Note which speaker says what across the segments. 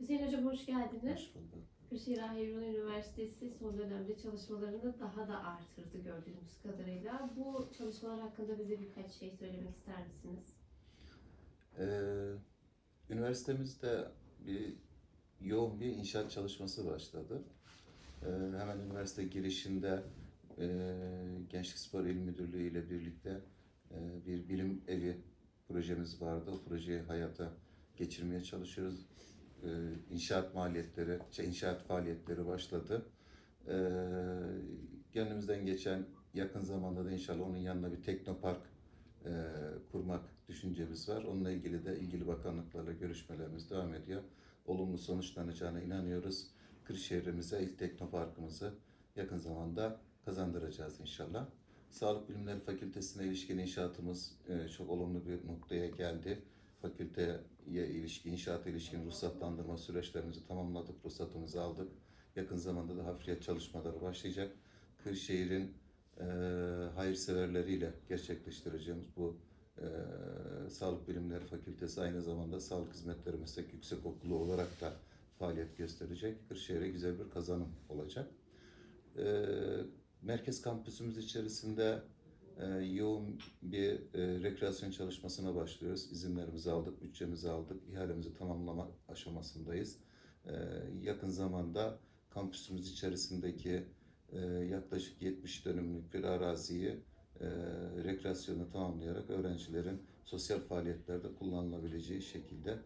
Speaker 1: Hüseyin Hocam hoş geldiniz.
Speaker 2: Hoş bulduk.
Speaker 1: Kırşehir Hayrola Üniversitesi son dönemde çalışmalarını daha da artırdı gördüğümüz kadarıyla. Bu çalışmalar hakkında bize birkaç şey söylemek ister misiniz?
Speaker 2: Ee, üniversitemizde bir yoğun bir inşaat çalışması başladı. Ee, hemen üniversite girişinde e, Gençlik Spor İl Müdürlüğü ile birlikte e, bir bilim evi projemiz vardı. O projeyi hayata geçirmeye çalışıyoruz. Ee, inşaat maliyetleri, şey, inşaat faaliyetleri başladı. Ee, gönlümüzden geçen yakın zamanda da inşallah onun yanına bir teknopark e, kurmak düşüncemiz var. Onunla ilgili de ilgili bakanlıklarla görüşmelerimiz devam ediyor. Olumlu sonuçlanacağına inanıyoruz. Kırşehir'imize ilk teknoparkımızı yakın zamanda kazandıracağız inşallah. Sağlık Bilimleri Fakültesine ilişkin inşaatımız e, çok olumlu bir noktaya geldi. Fakülteye ilişkin, inşaata ilişkin ruhsatlandırma süreçlerimizi tamamladık, ruhsatımızı aldık. Yakın zamanda da hafriyat çalışmaları başlayacak. Kırşehir'in e, hayırseverleriyle gerçekleştireceğimiz bu e, Sağlık Bilimleri Fakültesi aynı zamanda Sağlık Hizmetleri Meslek Yüksekokulu olarak da faaliyet gösterecek. Kırşehir'e güzel bir kazanım olacak. E, merkez kampüsümüz içerisinde e, yoğun bir e, rekreasyon çalışmasına başlıyoruz. İzinlerimizi aldık, bütçemizi aldık, ihalemizi tamamlama aşamasındayız. E, yakın zamanda kampüsümüz içerisindeki e, yaklaşık 70 dönümlük bir araziyi e, rekreasyonu tamamlayarak öğrencilerin sosyal faaliyetlerde kullanılabileceği şekilde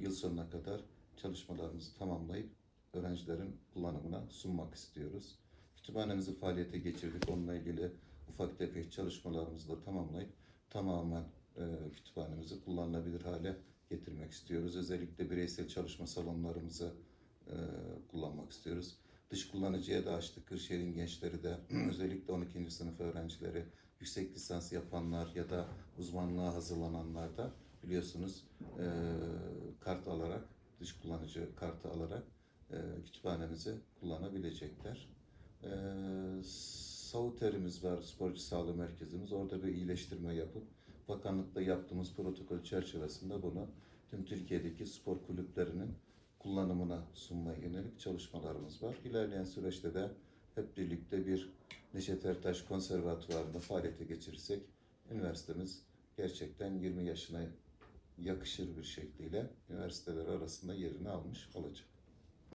Speaker 2: yıl sonuna kadar çalışmalarımızı tamamlayıp öğrencilerin kullanımına sunmak istiyoruz. Kütüphanemizi faaliyete geçirdik. Onunla ilgili ufak tefek çalışmalarımızı da tamamlayıp tamamen e, kütüphanemizi kullanılabilir hale getirmek istiyoruz. Özellikle bireysel çalışma salonlarımızı e, kullanmak istiyoruz. Dış kullanıcıya da açtık. Kırşehir'in gençleri de özellikle 12. sınıf öğrencileri, yüksek lisans yapanlar ya da uzmanlığa hazırlananlar da biliyorsunuz e, kart alarak, dış kullanıcı kartı alarak e, kütüphanemizi kullanabilecekler. E, Sauter'imiz var, sporcu sağlığı merkezimiz. Orada bir iyileştirme yapıp bakanlıkta yaptığımız protokol çerçevesinde bunu tüm Türkiye'deki spor kulüplerinin kullanımına sunmaya yönelik çalışmalarımız var. İlerleyen süreçte de hep birlikte bir Neşet Ertaş Konservatuvarı'nda faaliyete geçirirsek üniversitemiz gerçekten 20 yaşına yakışır bir şekliyle üniversiteler arasında yerini almış olacak.